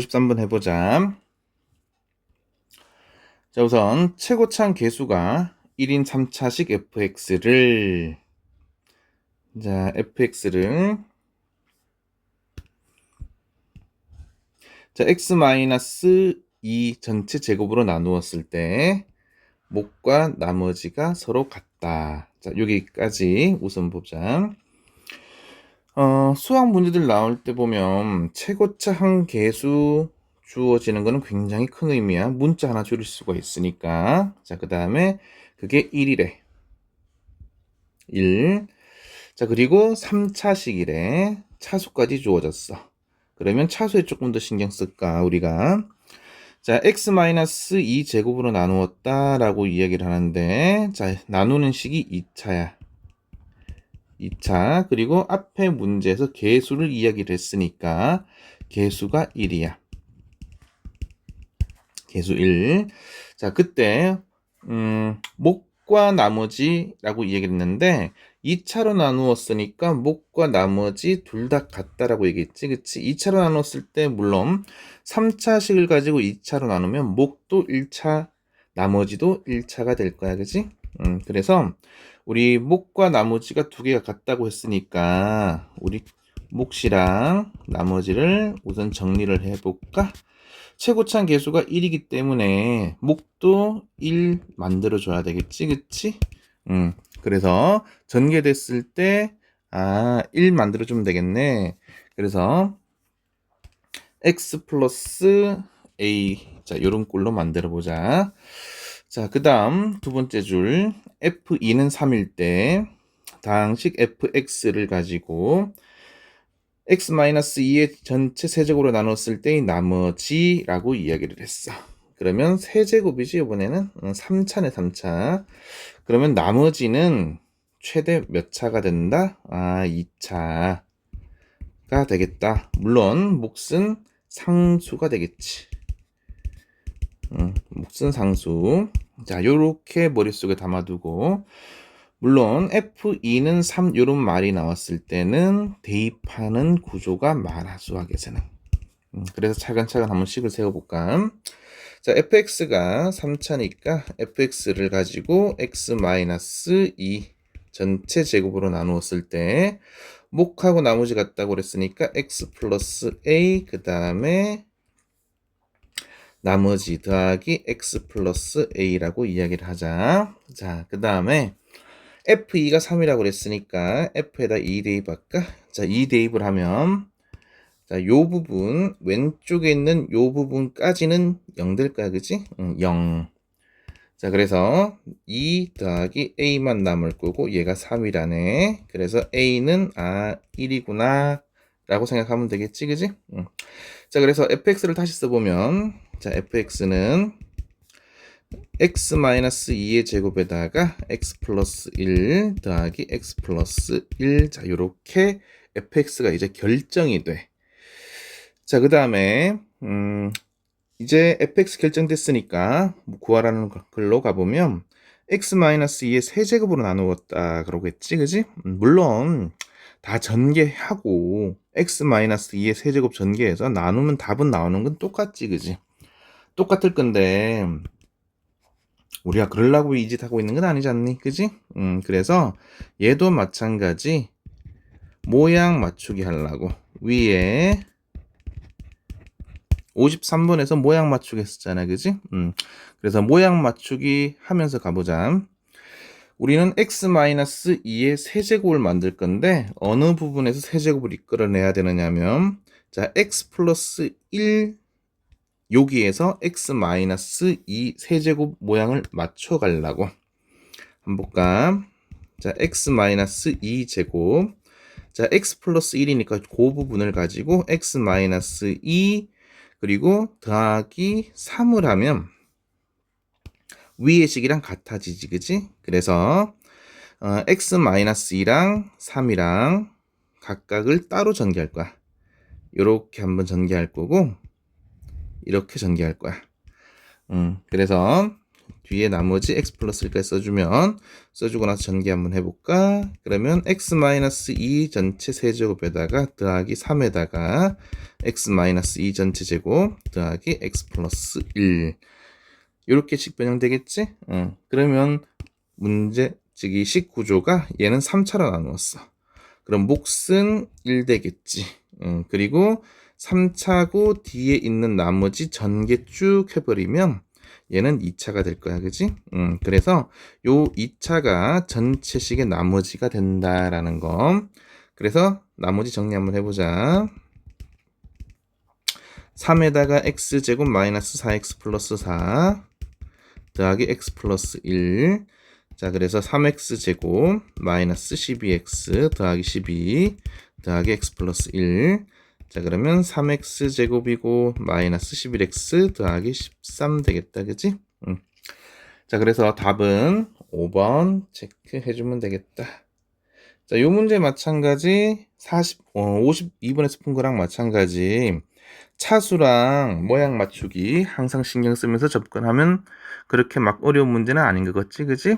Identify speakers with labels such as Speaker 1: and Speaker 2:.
Speaker 1: 13번 해보자. 자, 우선 최고창 개수가 1인 3차식 fx를 자, fx를 자, x-2 전체 제곱으로 나누었을 때 목과 나머지가 서로 같다. 자, 여기까지 우선 보자. 어, 수학 문제들 나올 때 보면 최고차 한 개수 주어지는 거는 굉장히 큰 의미야. 문자 하나 줄일 수가 있으니까. 자, 그 다음에 그게 1이래. 1. 자, 그리고 3차식이래. 차수까지 주어졌어. 그러면 차수에 조금 더 신경 쓸까, 우리가. 자, x-2 제곱으로 나누었다라고 이야기를 하는데, 자, 나누는 식이 2차야. 2차. 그리고 앞에 문제에서 개수를 이야기를 했으니까, 개수가 1이야. 개수 1. 자, 그때, 음, 목과 나머지라고 이야기를 했는데, 2차로 나누었으니까 목과 나머지 둘 다 같다라고 얘기했지. 그치? 2차로 나누었을 때, 물론, 3차식을 가지고 2차로 나누면 목도 1차, 나머지도 1차가 될 거야. 그치? 음, 그래서, 우리 목과 나머지가 두 개가 같다고 했으니까, 우리 몫이랑 나머지를 우선 정리를 해볼까? 최고창 개수가 1이기 때문에 목도 1 만들어줘야 되겠지, 그치? 음, 그래서 전개됐을 때, 아, 1 만들어주면 되겠네. 그래서 x 플러스 a, 자, 요런 꼴로 만들어보자. 자, 그 다음 두 번째 줄, f2는 3일 때, 당식 fx를 가지고 x-2의 전체 세제곱으로 나눴을 때의 나머지라고 이야기를 했어. 그러면 세제곱이지 이번에는 3차네 3차. 그러면 나머지는 최대 몇 차가 된다? 아 2차가 되겠다. 물론 몫은 상수가 되겠지. 음, 몫은 상수. 자 요렇게 머릿속에 담아두고 물론 F2는 3 이런 말이 나왔을 때는 대입하는 구조가 많아 수학에서는 음, 그래서 차근차근 한번 식을 세워볼까? 자 fx가 3차니까 fx를 가지고 x-2 전체 제곱으로 나누었을 때 목하고 나머지 같다고 그랬으니까 x 플러스 a 그 다음에 나머지 더하기 x 플러스 a라고 이야기를 하자 자 그 다음에 F2가 3이라고 그랬으니까 F에다 2 대입할까? 자, 2 대입을 하면 자, 요 부분 왼쪽에 있는 요 부분까지는 0 될 거야. 그지? 응, 0. 자, 그래서 2 더하기 A만 남을 거고 얘가 3이라네. 그래서 A는 아 1이구나 라고 생각하면 되겠지. 그지? 응. 자, 그래서 fx를 다시 써보면 자, fx는 x-2의 제곱에다가 x 플러스 1 더하기 x 플러스 1. 자, 요렇게 fx가 이제 결정이 돼. 자, 그 다음에, 음, 이제 fx 결정됐으니까 구하라는 글로 가보면 x-2의 세제곱으로 나누었다. 그러겠지, 그지? 음, 물론, 다 전개하고 x-2의 세제곱 전개해서 나누면 답은 나오는 건 똑같지, 그지? 똑같을 건데, 우리가 그러려고 이 짓 하고 있는 건 아니지 않니? 그지? 음, 그래서 얘도 마찬가지 모양 맞추기 하려고 위에 53번에서 모양 맞추기 했었잖아. 그지? 음, 그래서 모양 맞추기 하면서 가보자. 우리는 x-2의 세제곱을 만들 건데 어느 부분에서 세제곱을 이끌어내야 되느냐면 자 x 플러스 1 여기에서 x-2 세제곱 모양을 맞춰 가려고 볼까? 자, x-2 제곱. 자, x 플러스 1이니까 그 부분을 가지고 x-2 그리고 더하기 3을 하면 위의 식이랑 같아지지, 그지? 그래서 어, x-2랑 3이랑 각각을 따로 전개할 거야. 이렇게 한번 전개할 거고 이렇게 전개할 거야. 음, 그래서 뒤에 나머지 x 플러스 1까지 써주면 써주고 나서 전개 한번 해볼까? 그러면 x 마이너스 2 전체 세제곱에다가 더하기 3에다가 x 마이너스 2 전체 제곱 더하기 x 플러스 1 이렇게씩 변형되겠지? 어. 그러면 문제 즉이 식 구조가 얘는 3차로 나누었어. 그럼 몫은 1 되겠지. 음, 그리고 3차고 뒤에 있는 나머지 전개 쭉 해버리면 얘는 2차가 될 거야. 그지? 음, 그래서 요 2차가 전체식의 나머지가 된다라는 거. 그래서 나머지 정리 한번 해보자. 3에다가 x제곱 마이너스 4x 플러스 4 더하기 x 플러스 1 자, 그래서 3x제곱 마이너스 12x 더하기 12 더하기 x 플러스 1. 자, 그러면 3x제곱이고 마이너스 11x 더하기 13 되겠다. 그지? 응. 자, 그래서 답은 5번 체크해주면 되겠다. 자, 요 문제 마찬가지 40, 어, 52번에서 푼 거랑 마찬가지 차수랑 모양 맞추기 항상 신경 쓰면서 접근하면 그렇게 막 어려운 문제는 아닌 것 같지, 그지?